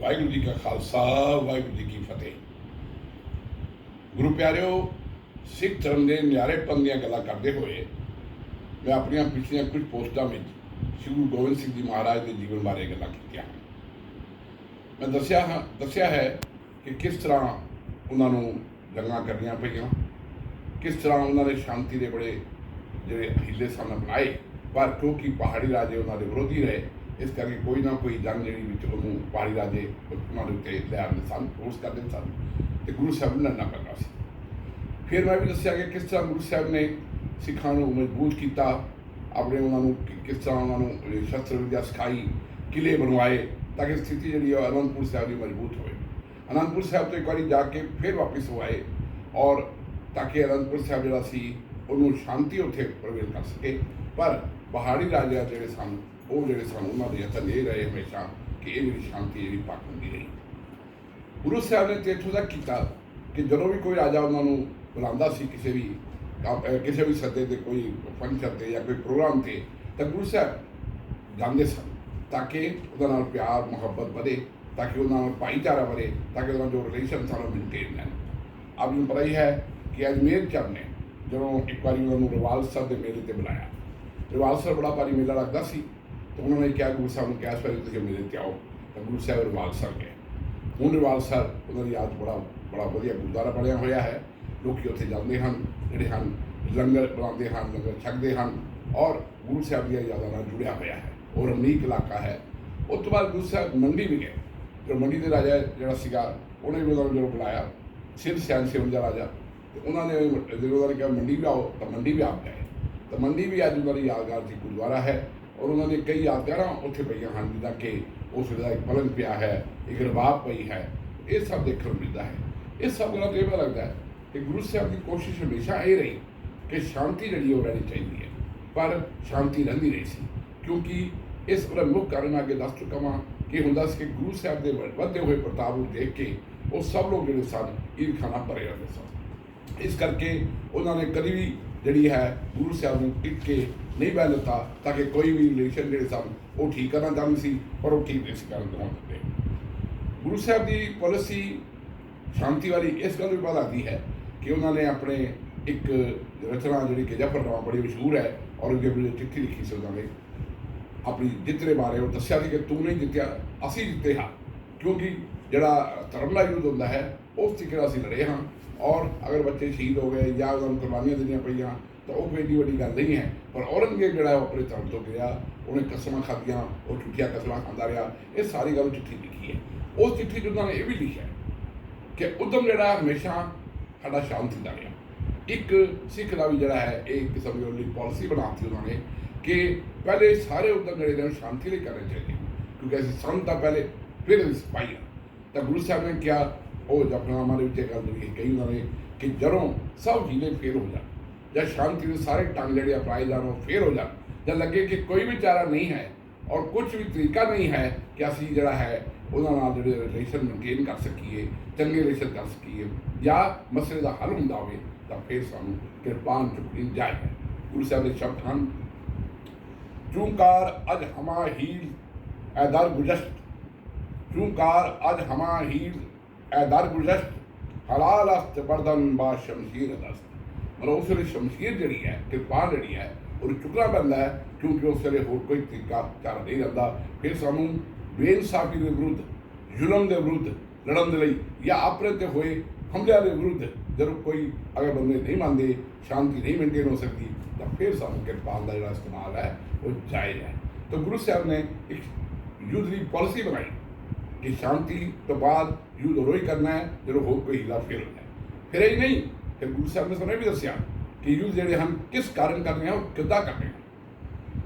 ਵਾਹਿਗੁਰੂ ਜੀ ਕਾ ਖਾਲਸਾ, ਵਾਹਿਗੁਰੂ ਜੀ ਕੀ ਫਤਿਹ। ਗੁਰੂ ਪਿਆਰਿਓ, ਸਿੱਖ ਧਰਮ ਦੇ ਨਿਆਰੇਪਨ ਦੀਆਂ ਗੱਲਾਂ ਕਰਦੇ ਹੋਏ ਮੈਂ ਆਪਣੀਆਂ ਪਿਛਲੀਆਂ ਕੁਝ ਪੋਸਟਾਂ ਵਿੱਚ ਸ਼੍ਰੀ ਗੁਰੂ ਗੋਬਿੰਦ ਸਿੰਘ ਜੀ ਮਹਾਰਾਜ ਦੇ ਜੀਵਨ ਬਾਰੇ ਗੱਲਾਂ ਕੀਤੀਆਂ। ਹਨ ਮੈਂ ਦੱਸਿਆ ਹਾਂ, ਦੱਸਿਆ ਹੈ ਕਿ ਕਿਸ ਤਰ੍ਹਾਂ ਉਹਨਾਂ ਨੂੰ ਜੰਗਾਂ ਕਰਨੀਆਂ ਪਈਆਂ, ਕਿਸ ਤਰ੍ਹਾਂ ਉਹਨਾਂ ਨੇ ਸ਼ਾਂਤੀ ਦੇ ਬੜੇ ਜਿਹੜੇ ਹਿੱਲੇ ਸਾਹਮਣੇ ਬਣਾਏ ਪਰ ਕਿਉਂਕਿ ਪਹਾੜੀ ਰਾਜੇ ਉਹਨਾਂ ਦੇ ਵਿਰੋਧੀ ਰਹੇ ਇਸ ਕਰਕੇ ਕੋਈ ਨਾ ਕੋਈ ਜੰਗ ਜਿਹੜੀ ਵਿੱਚ ਉਹਨੂੰ ਪਹਾੜੀ ਰਾਜੇ ਉਹਨਾਂ ਦੇ ਉੱਤੇ ਲੈ ਆਉਂਦੇ ਸਨ ਫੋਰਸ ਕਰਦੇ ਸਨ ਤੇ ਗੁਰੂ ਸਾਹਿਬ ਨੇ ਲੜਨਾ ਕਰਨਾ ਸੀ। ਫਿਰ ਮੈਂ ਵੀ ਦੱਸਿਆ ਕਿ ਕਿਸ ਤਰ੍ਹਾਂ ਗੁਰੂ ਸਾਹਿਬ ਨੇ ਸਿੱਖਾਂ ਨੂੰ ਮਜ਼ਬੂਤ ਕੀਤਾ, ਆਪਣੇ ਉਹਨਾਂ ਨੂੰ ਕਿਸ ਤਰ੍ਹਾਂ ਉਹਨਾਂ ਨੂੰ ਸ਼ਸਤਰ ਵਿਦਿਆ ਸਿਖਾਈ ਕਿਲੇ ਬਣਵਾਏ ਤਾਂ ਕਿ ਸਥਿਤੀ ਜਿਹੜੀ ਹੈ ਉਹ ਅਨੰਦਪੁਰ ਸਾਹਿਬ ਦੀ ਮਜ਼ਬੂਤ ਹੋਵੇ। ਅਨੰਦਪੁਰ ਸਾਹਿਬ ਤੋਂ ਇੱਕ ਵਾਰੀ ਜਾ ਕੇ ਫਿਰ ਵਾਪਸ ਹੋ ਆਏ ਔਰ ਤਾਂ ਕਿ ਅਨੰਦਪੁਰ ਸਾਹਿਬ ਜਿਹੜਾ ਸੀ ਉਹਨੂੰ ਸ਼ਾਂਤੀ ਉੱਥੇ ਪ੍ਰਵੇਸ਼ ਕਰ ਸਕੇ, ਪਰ ਪਹਾੜੀ ਰਾਜਾ ਜਿਹੜੇ ਸਨ ਉਹ ਜਿਹੜੇ ਸਨ, ਉਹਨਾਂ ਦੇ ਯਤਨ ਇਹ ਰਹੇ ਹਮੇਸ਼ਾ ਕਿ ਇਹ ਮੇਰੀ ਸ਼ਾਂਤੀ ਜਿਹੜੀ ਪੱਕ ਹੁੰਦੀ ਰਹੀ। ਗੁਰੂ ਸਾਹਿਬ ਨੇ ਤੇ ਇੱਥੋਂ ਦਾ ਕੀਤਾ ਕਿ ਜਦੋਂ ਵੀ ਕੋਈ ਰਾਜਾ ਉਹਨਾਂ ਨੂੰ ਬੁਲਾਉਂਦਾ ਸੀ ਕਿਸੇ ਵੀ ਕਿਸੇ ਵੀ ਸੱਦੇ ਤੇ, ਕੋਈ ਫੰਕਸ਼ਨ ਤੇ ਜਾਂ ਕੋਈ ਪ੍ਰੋਗਰਾਮ ਤੇ, ਤਾਂ ਗੁਰੂ ਸਾਹਿਬ ਜਾਂਦੇ ਸਨ ਤਾਂ ਕਿ ਉਹਨਾਂ ਨਾਲ ਪਿਆਰ, ਮੁਹੱਬਤ ਵਧੇ, ਤਾਂ ਕਿ ਉਹਨਾਂ ਨਾਲ ਭਾਈਚਾਰਾ ਵਧੇ, ਤਾਂ ਕਿ ਉਹਨਾਂ ਜੋ ਰਿਲੇਸ਼ਨ ਸਨ ਉਹ ਮੇਨਟੇਨ ਰਹਿਣ। ਆਪ ਨੂੰ ਪਤਾ ਹੀ ਹੈ ਕਿ ਅਜਮੇਰ ਚੰਦ ਨੇ ਜਦੋਂ ਇੱਕ ਵਾਰੀ ਉਹਨਾਂ ਨੂੰ ਰਿਵਾਲਸਰ ਦੇ ਮੇਲੇ ਤੇ ਬੁਲਾਇਆ। ਰਿਵਾਲਸਰ ਬੜਾ ਭਾਰੀ ਮੇਲਾ ਲੱਗਦਾ ਸੀ। ਤਾਂ ਉਹਨਾਂ ਨੇ ਕਿਹਾ, ਗੁਰੂ ਸਾਹਿਬ ਨੂੰ ਕਿਹਾ ਇਸ ਵਾਰੀ ਤੁਸੀਂ ਮੇਲੇ ਤੇ ਆਓ। ਤਾਂ ਗੁਰੂ ਸਾਹਿਬ ਰਵਾਲ ਸਾਹਿਬ ਗਏ। ਹੁਣ ਰਵਾਲ ਰਿਵਾਲਸਰ ਉਹਨਾਂ ਦੀ ਯਾਦ ਬੜਾ ਬੜਾ ਵਧੀਆ ਗੁਰਦੁਆਰਾ ਬਣਿਆ ਹੋਇਆ ਹੈ। ਲੋਕੀ ਉੱਥੇ ਜਾਂਦੇ ਹਨ, ਜਿਹੜੇ ਹਨ, ਲੰਗਰ ਬਣਾਉਂਦੇ ਹਨ, ਲੰਗਰ ਛਕਦੇ ਹਨ ਔਰ ਗੁਰੂ ਸਾਹਿਬ ਦੀਆਂ ਯਾਦਾਂ ਨਾਲ ਜੁੜਿਆ ਹੋਇਆ ਹੈ ਔਰ ਅਮੀਕ ਇਲਾਕਾ ਹੈ। ਉਸ ਤੋਂ ਬਾਅਦ ਗੁਰੂ ਸਾਹਿਬ ਮੰਡੀ ਵੀ ਗਏ। ਜੋ ਮੰਡੀ ਦੇ ਰਾਜਾ ਜਿਹੜਾ ਸੀਗਾ, ਉਹਨੇ ਵੀ ਉਹਨਾਂ ਨੂੰ ਜਦੋਂ ਬੁਲਾਇਆ ਸਿਰ ਸਿਆਣ ਸਿਵਨ ਦਾ ਰਾਜਾ, ਤੇ ਉਹਨਾਂ ਨੇ ਜਦੋਂ ਉਹਨਾਂ ਨੇ ਕਿਹਾ ਮੰਡੀ ਵੀ ਆਓ, ਤਾਂ ਮੰਡੀ ਵੀ ਆਪ ਗਏ। ਤਾਂ ਮੰਡੀ ਵੀ ਅੱਜ ਉਹਨਾਂ ਦੀ ਯਾਦਗਾਰ ਦੀ ਗੁਰਦੁਆਰਾ ਹੈ। ਔਰ ਉਹਨਾਂ ਦੇ ਕਈ ਯਾਦਗਾਰਾਂ ਉੱਥੇ ਪਈਆਂ ਹਨ, ਜਿੱਦਾਂ ਕਿ ਉਸ ਦਾ ਇੱਕ ਪਲੰਗ ਪਿਆ ਹੈ, ਇੱਕ ਰਬਾਬ ਪਈ ਹੈ, ਇਹ ਸਭ ਦੇਖਣ ਨੂੰ ਮਿਲਦਾ ਹੈ। ਇਹ ਸਭ ਗੱਲਾਂ ਤੋਂ ਇਹ ਪਤਾ ਲੱਗਦਾ ਹੈ ਕਿ ਗੁਰੂ ਸਾਹਿਬ ਦੀ ਕੋਸ਼ਿਸ਼ ਹਮੇਸ਼ਾ ਇਹ ਰਹੀ ਕਿ ਸ਼ਾਂਤੀ ਜਿਹੜੀ ਉਹ ਰਹਿਣੀ ਚਾਹੀਦੀ ਹੈ, ਪਰ ਸ਼ਾਂਤੀ ਰਹਿੰਦੀ ਨਹੀਂ ਸੀ, ਕਿਉਂਕਿ ਇਸ ਦਾ ਮੁੱਖ ਕਾਰਨ ਮੈਂ ਅੱਗੇ ਦੱਸ ਚੁੱਕਾ ਵਾਂ ਕਿ ਹੁੰਦਾ ਸੀ ਕਿ ਗੁਰੂ ਸਾਹਿਬ ਦੇ ਵੱਧਦੇ ਹੋਏ ਪ੍ਰਤਾਪ ਨੂੰ ਦੇਖ ਕੇ ਉਹ ਸਭ ਲੋਕ ਜਿਹੜੇ ਸਨ ਈਰਖਾਨਾ ਭਰੇ ਰਹਿੰਦੇ ਸਨ। ਇਸ ਕਰਕੇ ਉਹਨਾਂ ਨੇ ਕਦੀ ਵੀ ਜਿਹੜੀ ਹੈ ਗੁਰੂ ਸਾਹਿਬ ਨੂੰ ਟਿਕ ਕੇ ਨਹੀਂ ਬਹਿ ਦਿੱਤਾ ਤਾਂ ਕਿ ਕੋਈ ਵੀ ਰਿਲੇਸ਼ਨ ਜਿਹੜੇ ਸਨ, ਉਹ ਠੀਕ ਕਰਨਾ ਚਾਹੁੰਦੇ ਸੀ, ਪਰ ਉਹ ਠੀਕ ਨਹੀਂ ਸੀ ਕਰਨ ਦਿੰਦੇ ਗੁਰੂ ਸਾਹਿਬ ਦੀ ਪਾਲਿਸੀ ਸ਼ਾਂਤੀ ਵਾਲੀ ਇਸ ਗੱਲ ਵੀ ਪਤਾ ਹੈ ਕਿ ਉਹਨਾਂ ਨੇ ਆਪਣੇ ਇੱਕ ਰਚਨਾ ਜਿਹੜੀ ਕਿ ਜਫਰਨਾਮਾ ਬੜੀ ਮਸ਼ਹੂਰ ਹੈ, ਔਰ ਉਹਦੇ ਚਿੱਠੀ ਲਿਖੀ ਸੀ ਉਹਨਾਂ ਨੇ। ਆਪਣੀ ਜਿੱਤਰੇ ਬਾਰੇ ਉਹ ਦੱਸਿਆ ਸੀ ਕਿ ਤੂੰ ਨਹੀਂ ਜਿੱਤਿਆ, ਅਸੀਂ ਜਿੱਤੇ ਹਾਂ। ਕਿਉਂਕਿ ਜਿਹੜਾ ਧਰਮ ਦਾ ਯੁੱਧ ਹੁੰਦਾ ਹੈ, ਉਸ ਤਰੀਕੇ ਨਾਲ ਅਸੀਂ ਲੜੇ ਹਾਂ। ਔਰ ਅਗਰ ਬੱਚੇ ਸ਼ਹੀਦ ਹੋ ਗਏ ਜਾਂ ਉਹਨਾਂ ਨੂੰ ਕੁਰਬਾਨੀਆਂ ਦੇਣੀਆਂ ਪਈਆਂ, ਤਾਂ ਉਹ ਕੋਈ ਏਡੀ ਵੱਡੀ ਗੱਲ ਨਹੀਂ ਹੈ। ਪਰ ਔਰੰਗਜ਼ੇਬ ਜਿਹੜਾ ਉਹ ਆਪਣੇ ਧਰਮ ਤੋਂ ਗਿਆ, ਉਹਨੇ ਕਸਮਾਂ ਖਾਧੀਆਂ, ਉਹ ਝੂਠੀਆਂ ਕਸਮਾਂ ਖਾਂਦਾ ਰਿਹਾ। ਇਹ ਸਾਰੀ ਗੱਲ ਚਿੱਠੀ ਲਿਖੀ ਹੈ। ਉਸ ਚਿੱਠੀ 'ਚ ਉਹਨਾਂ ਨੇ ਇਹ ਵੀ ਲਿਖਿਆ ਕਿ ਉਦਮ ਜਿਹੜਾ ਹਮੇਸ਼ਾ ਸਾਡਾ ਸ਼ਾਂਤ ਹੁੰਦਾ ਰਿਹਾ। ਇੱਕ ਸਿੱਖ ਦਾ ਵੀ ਜਿਹੜਾ ਹੈ, ਇਹ ਕਿਸਮ ਦੀ ਉਹਦੀ ਪਾਲਿਸੀ ਬਣਾਤੀ ਉਹਨਾਂ ਨੇ ਕਿ ਪਹਿਲੇ ਸਾਰੇ ਉਦਮ ਜਿਹੜੇ ਨੇ, ਉਹ ਸ਼ਾਂਤੀ ਲਈ ਕਰਨੇ ਚਾਹੀਦੇ ਕਿਉਂਕਿ ਅਸੀਂ ਸੰਤ ਤਾਂ ਪਹਿਲੇ ਫਿਰ ਸਿਪਾਹੀ ਤਾਂ ਗੁਰੂ ਸਾਹਿਬ ਨੇ ਕਿਹਾ, ਉਹ ਜਪਨਾਮਾ ਦੇ ਵਿੱਚ ਇਹ ਗੱਲ ਜਿਹੜੀ ਕਹੀ ਉਹਨਾਂ ਨੇ ਕਿ ਜਦੋਂ ਸਭ ਹੀਲੇ ਫੇਲ ਹੋ ਜਾਣ, ਜਾਂ ਸ਼ਾਂਤੀ ਦੇ ਸਾਰੇ ਟੰਗ ਜਿਹੜੇ ਅਪਣਾਏ ਜਾਣ, ਉਹ ਫੇਲ ਹੋ ਜਾਣ। ਜਾਂ ਲੱਗੇ ਕਿ ਕੋਈ ਵੀ ਚਾਰਾ ਨਹੀਂ ਹੈ ਔਰ ਕੁਝ ਵੀ ਤਰੀਕਾ ਨਹੀਂ ਹੈ ਕਿ ਅਸੀਂ ਜਿਹੜਾ ਹੈ ਉਹਨਾਂ ਨਾਲ ਜਿਹੜੇ ਰਿਲੇਸ਼ਨ ਮੇਨਟੇਨ ਕਰ ਸਕੀਏ, ਚੰਗੇ ਰਿਲੇਸ਼ਨ ਕਰ ਸਕੀਏ, ਜਾਂ ਮਸਲੇ ਦਾ ਹੱਲ ਹੁੰਦਾ ਹੋਵੇ, ਤਾਂ ਫਿਰ ਸਾਨੂੰ ਕਿਰਪਾਨ ਚੁੱਕਣੀ ਜਾਏ। ਗੁਰੂ ਸਾਹਿਬ ਦੇ ਸ਼ਬਦ ਹਨ, ਚੂੰਕਾਰ ਅਜ ਹਮਾ ਹੀਲ ਗੁਜ਼ਸ਼ਟ ਗੁਜਸ਼ਤ ਚੂੰਕਾਰ ਅਜ ਹਮਾ ਹੀਲ ਐਦਰ ਗੁਜਸ਼ਤ ਹਲਾਲ ਅਸਤ ਬਰਦਨ ਬਾ ਸ਼ਮਸ਼ੀਰ ਦਸਤ ਮਤਲਬ ਉਸ ਵੇਲੇ ਸ਼ਮਸ਼ੀਰ ਜਿਹੜੀ ਹੈ ਕਿਰਪਾਨ ਜਿਹੜੀ ਹੈ ਉਹ ਚੁੱਕਣਾ ਪੈਂਦਾ ਹੈ ਕਿਉਂਕਿ ਉਸ ਵੇਲੇ ਹੋਰ ਕੋਈ ਤਰੀਕਾ ਚੱਲ ਨਹੀਂ ਰਹਿੰਦਾ ਫਿਰ ਸਾਨੂੰ ਬੇਇਨਸਾਫੀ ਦੇ ਵਿਰੁੱਧ ਜ਼ੁਲਮ ਦੇ ਵਿਰੁੱਧ ਲੜਨ ਦੇ ਲਈ ਜਾਂ ਆਪਣੇ ਤੇ ਹੋਏ ਹਮਲਿਆਂ ਦੇ ਵਿਰੁੱਧ ਜਦੋਂ ਕੋਈ ਅਗਰ ਬੰਦੇ ਨਹੀਂ ਮੰਨਦੇ ਸ਼ਾਂਤੀ ਨਹੀਂ ਮੇਨਟੇਨ ਹੋ ਸਕਦੀ ਤਾਂ ਫਿਰ ਸਾਨੂੰ ਕਿਰਪਾਨ ਦਾ ਜਿਹੜਾ ਇਸਤੇਮਾਲ ਹੈ ਉਹ ਜਾਇਜ਼ ਹੈ ਤਾਂ ਗੁਰੂ ਸਾਹਿਬ ਨੇ ਇੱਕ ਯੁੱਧ ਦੀ ਪਾਲਿਸੀ ਬਣਾਈ ਕਿ ਸ਼ਾਂਤੀ ਤੋਂ ਬਾਅਦ ਯੁੱਧ ਉਦੋਂ ਹੀ ਕਰਨਾ ਹੈ, ਜਦੋਂ ਹੋਰ ਕੋਈ ਹੀਲਾ ਫੇਰ ਹੁੰਦਾ ਹੈ। ਫਿਰ ਇਹ ਨਹੀਂ, ਫਿਰ ਗੁਰੂ ਸਾਹਿਬ ਨੇ ਸਾਨੂੰ ਇਹ ਵੀ ਦੱਸਿਆ ਕਿ ਯੁੱਧ ਜਿਹੜੇ ਹਨ, ਕਿਸ ਕਾਰਨ ਕਰਨੇ ਆ ਉਹ ਕਿੱਦਾਂ ਕਰਨੇ ਆ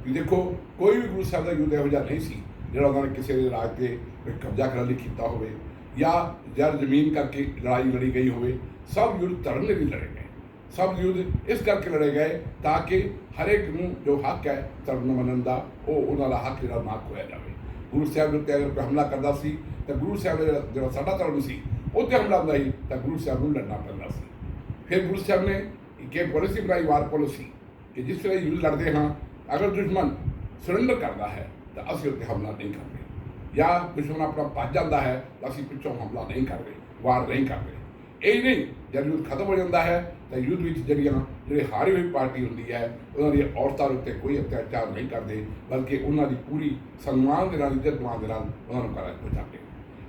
ਵੀ ਦੇਖੋ, ਕੋਈ ਵੀ ਗੁਰੂ ਸਾਹਿਬ ਦਾ ਯੁੱਧ ਇਹੋ ਜਿਹਾ ਨਹੀਂ ਸੀ, ਜਿਹੜਾ ਉਹਨਾਂ ਨੇ ਕਿਸੇ ਦੇ ਰਾਜ ਤੇ ਕੋਈ ਕਬਜ਼ਾ ਕਰਨ ਲਈ ਕੀਤਾ ਹੋਵੇ, ਜਾਂ ਜਰ ਜ਼ਮੀਨ ਕਰਕੇ ਲੜਾਈ ਲੜੀ ਗਈ ਹੋਵੇ, ਸਭ ਯੁੱਧ ਧਰਮ ਦੇ ਲਈ ਲੜੇ ਗਏ। ਸਭ ਯੁੱਧ ਇਸ ਕਰਕੇ ਲੜੇ ਗਏ ਤਾਂ ਕਿ ਹਰੇਕ ਨੂੰ ਜੋ ਹੱਕ ਹੈ ਧਰਮ ਮੰਨਣ ਦਾ, ਉਹ ਉਹਨਾਂ ਦਾ ਹੱਕ ਜਿਹੜਾ ਨਾ ਖੋਇਆ ਜਾਵੇ। ਗੁਰੂ ਸਾਹਿਬ ਦੇ ਉੱਤੇ ਅਗਰ ਕੋਈ ਹਮਲਾ ਕਰਦਾ ਸੀ, ਤਾਂ ਗੁਰੂ ਸਾਹਿਬ ਦਾ ਜਿਹੜਾ- ਸਾਡਾ ਧਰਮ ਸੀ ਉਹ ਤੇ ਹਮਲਾ ਹੁੰਦਾ ਸੀ, ਤਾਂ ਗੁਰੂ ਸਾਹਿਬ ਨੂੰ ਲੜਨਾ ਪੈਂਦਾ ਸੀ। ਫਿਰ ਗੁਰੂ ਸਾਹਿਬ ਨੇ ਇੱਕ ਪਾਲਿਸੀ ਬਣਾਈ ਵਾਰ ਪਾਲਿਸੀ ਕਿ ਜਿਸ ਤਰ੍ਹਾਂ ਯੁੱਧ ਲੜਦੇ ਹਾਂ, ਅਗਰ ਦੁਸ਼ਮਣ ਸਰੈਂਡਰ ਕਰਦਾ ਹੈ, ਤਾਂ ਅਸੀਂ ਉੱਤੇ ਹਮਲਾ ਨਹੀਂ ਕਰਦੇ। ਜਾਂ ਦੁਸ਼ਮਣ ਆਪਣਾ ਭੱਜ ਜਾਂਦਾ ਹੈ, ਤਾਂ ਅਸੀਂ ਪਿੱਛੋਂ ਹਮਲਾ ਨਹੀਂ ਕਰਦੇ, ਵਾਰ ਨਹੀਂ ਕਰਦੇ। ਇਹ ਨਹੀਂ, ਜਦ ਯੁੱਧ ਖਤਮ ਹੋ ਜਾਂਦਾ ਹੈ ਤਾਂ ਯੁੱਧ ਵਿੱਚ ਜਿਹੜੀਆਂ ਜਿਹੜੇ ਹਾਰੀ ਹੋਈ ਪਾਰਟੀ ਹੁੰਦੀ ਹੈ, ਉਹਨਾਂ ਦੀ ਔਰਤਾਂ ਉੱਤੇ ਕੋਈ ਅਤਿਆਚਾਰ ਨਹੀਂ ਕਰਦੇ, ਬਲਕਿ ਉਹਨਾਂ ਦੀ ਪੂਰੀ ਸਨਮਾਨ ਦੇ ਨਾਲ, ਇੱਜ਼ਤ ਮਾਨ ਦੇ ਨਾਲ ਉਹਨਾਂ ਨੂੰ ਕਰਾਰ ਪਹੁੰਚਾਉਂਦੇ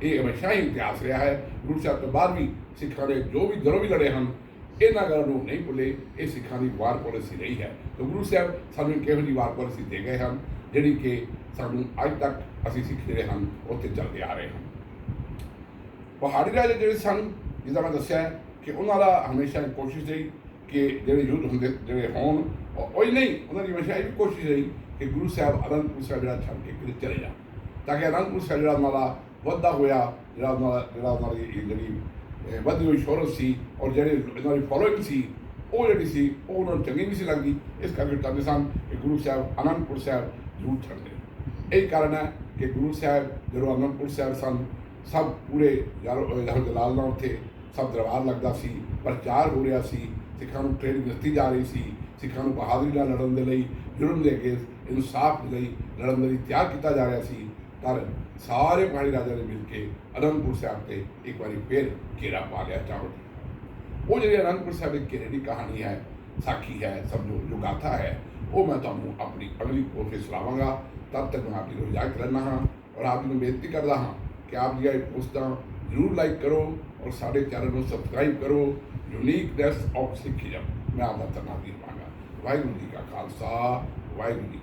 ਇਹ ਹਮੇਸ਼ਾ ਹੀ ਇਤਿਹਾਸ ਰਿਹਾ ਹੈ। ਗੁਰੂ ਸਾਹਿਬ ਤੋਂ ਬਾਅਦ ਵੀ ਸਿੱਖਾਂ ਦੇ ਜੋ ਵੀ ਦਰੋਂ ਵੀ ਲੜੇ ਹਨ, ਇਹਨਾਂ ਗੱਲਾਂ ਨੂੰ ਨਹੀਂ ਭੁੱਲੇ। ਇਹ ਸਿੱਖਾਂ ਦੀ ਵਾਰ ਪਾਲਿਸੀ ਰਹੀ ਹੈ। ਤੇ ਗੁਰੂ ਸਾਹਿਬ ਸਾਨੂੰ ਕਿਹੋ ਜਿਹੀ ਵਾਰ ਪਾਲਿਸੀ ਦੇ ਗਏ ਹਨ, ਜਿਹੜੀ ਕਿ ਸਾਨੂੰ ਅੱਜ ਤੱਕ ਅਸੀਂ ਸਿੱਖ ਜਿਹੜੇ ਹਨ, ਉੱਥੇ ਚੱਲਦੇ ਆ ਰਹੇ ਹਨ। ਪਹਾੜੀ ਰਾਜੇ ਜਿਹੜੇ ਸਨ, ਜਿੱਦਾਂ ਮੈਂ ਦੱਸਿਆ ਕਿ ਉਹਨਾਂ ਦਾ ਹਮੇਸ਼ਾ ਕੋਸ਼ਿਸ਼ ਰਹੀ ਕਿ ਜਿਹੜੇ ਯੁੱਧ ਹੁੰਦੇ ਜਿਹੜੇ ਹੋਣ ਉਹ ਹੀ ਨਹੀਂ ਉਹਨਾਂ ਦੀ ਹਮੇਸ਼ਾ ਇਹ ਵੀ ਕੋਸ਼ਿਸ਼ ਰਹੀ ਕਿ ਗੁਰੂ ਸਾਹਿਬ ਅਨੰਦਪੁਰ ਸਾਹਿਬ ਜਿਹੜਾ ਛੱਡ ਕੇ ਕਿਤੇ ਚਲੇ ਜਾਣ। ਤਾਂ ਕਿ ਅਨੰਦਪੁਰ ਸਾਹਿਬ ਜਿਹੜਾ ਉਹਨਾਂ ਦਾ ਵੱਧਦਾ ਹੋਇਆ ਜਿਹੜਾ ਉਹਨਾਂ ਦਾ ਜਿਹੜਾ ਉਹਨਾਂ ਦੀ ਜਿਹੜੀ ਅਹ, ਵੱਧਦੀ ਹੋਈ ਸ਼ੋਹਰਤ ਸੀ ਔਰ ਜਿਹੜੇ ਇਹਨਾਂ ਦੀ ਫੋਲੋਇੰਗ ਸੀ ਉਹ ਜਿਹੜੀ ਸੀ ਉਹ ਉਹਨਾਂ ਨੂੰ ਚੰਗੀ ਨਹੀਂ ਸੀ ਲੱਗਦੀ। ਇਸ ਕਰਕੇ ਚਾਹੁੰਦੇ ਸਨ ਕਿ ਗੁਰੂ ਸਾਹਿਬ ਅਨੰਦਪੁਰ ਸਾਹਿਬ ਜ਼ਰੂਰ ਛੱਡਦੇ ਇਹ ਕਾਰਨ ਹੈ ਕਿ ਗੁਰੂ ਸਾਹਿਬ ਜਦੋਂ ਅਨੰਦਪੁਰ ਸਾਹਿਬ ਸਨ ਸਭ ਪੂਰੇ ਯਾਰ ਯਾਰੋ ਜਲਾਲ ਨਾਲ ਉੱਥੇ ਸਭ ਦਰਬਾਰ ਲੱਗਦਾ ਸੀ, ਪ੍ਰਚਾਰ ਹੋ ਰਿਹਾ ਸੀ, ਸਿੱਖਾਂ ਨੂੰ ਟ੍ਰੇਨਿੰਗ ਦਿੱਤੀ ਜਾ ਰਹੀ ਸੀ, ਸਿੱਖਾਂ ਨੂੰ ਬਹਾਦਰੀ ਨਾਲ ਲੜਨ ਦੇ ਲਈ ਜੁਰਮ ਦੇ ਅੱਗੇ ਇਨਸਾਫ ਦੇ ਲਈ ਲੜਨ ਦੇ ਲਈ ਤਿਆਰ ਕੀਤਾ ਜਾ ਰਿਹਾ ਸੀ। ਪਰ ਸਾਰੇ ਪਹਾੜੀ ਰਾਜਿਆਂ ਨੇ ਮਿਲ ਕੇ ਅਨੰਦਪੁਰ ਸਾਹਿਬ ਤੇ ਇੱਕ ਵਾਰੀ ਫੇਰ ਘੇਰਾ ਪਾ ਲਿਆ ਚਾਹੋ ਉਹ ਜਿਹੜੀ ਅਨੰਦਪੁਰ ਸਾਹਿਬ ਦੀ ਘੇਰੇ ਦੀ ਕਹਾਣੀ ਹੈ, ਸਾਖੀ ਹੈ, ਸਮਝੋ ਜੋ ਗਾਥਾ ਹੈ, ਉਹ ਮੈਂ ਤੁਹਾਨੂੰ ਆਪਣੀ ਅਗਲੀ ਕੋਸ਼ਿਸ਼ ਸੁਣਾਵਾਂਗਾ। ਤਦ ਤੱਕ ਮੈਂ ਆਪ ਜੀ ਨੂੰ ਇਜਾਜ਼ਤ ਲੈਣਾ ਹਾਂ ਔਰ ਆਪ ਜੀ ਨੂੰ ਬੇਨਤੀ ਕਰਦਾ ਹਾਂ ਕਿ ਆਪ ਜੀ ਇਹ ਪੋਸਟਾਂ ਜ਼ਰੂਰ ਲਾਈਕ ਕਰੋ ਔਰ ਸਾਡੇ ਚੈਨਲ ਨੂੰ ਸਬਸਕ੍ਰਾਈਬ ਕਰੋ। ਯੂਨੀਕਨੈਸ ਆਫ ਸਿੱਖੀਜ਼ਮ ਮੈਂ ਆਪਦਾ ਧੰਨਵਾਦ ਵਾਹਿਗੁਰੂ ਜੀ ਕਾ ਖਾਲਸਾ, ਵਾਹਿਗੁਰੂ ਜੀ